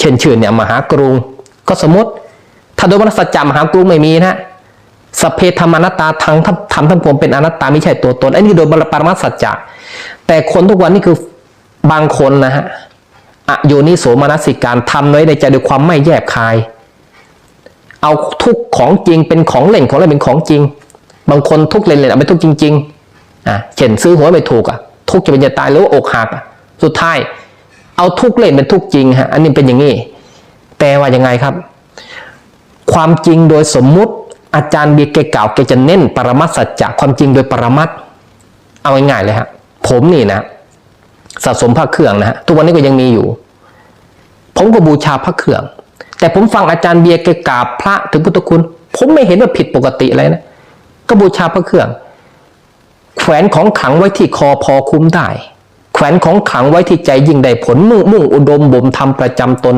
เช่นชื่อเนี่ยมหากรุง ก็สมมติ ถ้าโดยมรสัจจามหากรุงไม่มีนะสเพธรรมนัตตาทั้งทำทำทั้งปวงเป็นอนัตตาไม่ใช่ตัวตนไอันนี้โดยปรมัสัจจะแต่คนทุกวันนี่คือบางคนนะฮะอโยนิโสมนสิการทำไว้ในใจด้วยความไม่แยบคาย เอาทุกของจริงเป็นของเล่นของเล่นเป็นของจริง บางคนทุกเล่นเล่นเอาไปทุกจริง ๆอะเช่นซื้อหวยไม่ถูกอะทุกจะเป็นจะตายหรือว่าอกหักสุดท้าย เอาทุกเล่นเป็นทุกจริงฮะอันนี้เป็นอย่างนี้แปลว่ายังไงครับ ความจริงโดยสมมุติอาจารย์เบียร์แกกล่าวแกจะเน้นปรมัตสัจจะความจริงโดยปรมัตเอาง่ายๆเลยฮะผมนี่นะสะสมพระเครื่องนะฮะทุกวันนี้ก็ยังมีอยู่ ผมก็บูชาพระเครื่อง แต่ผมฟังอาจารย์เบียร์แกกราบพระถึงพุทธคุณ ผมไม่เห็นว่าผิดปกติอะไรนะก็บูชาพระเครื่อง แขวนของขังไว้ที่คอพอคุ้มได้ แขวนของขังไว้ที่ใจยิ่งได้ผลมุ่งมุ่งอุดมบ่มทำประจำตน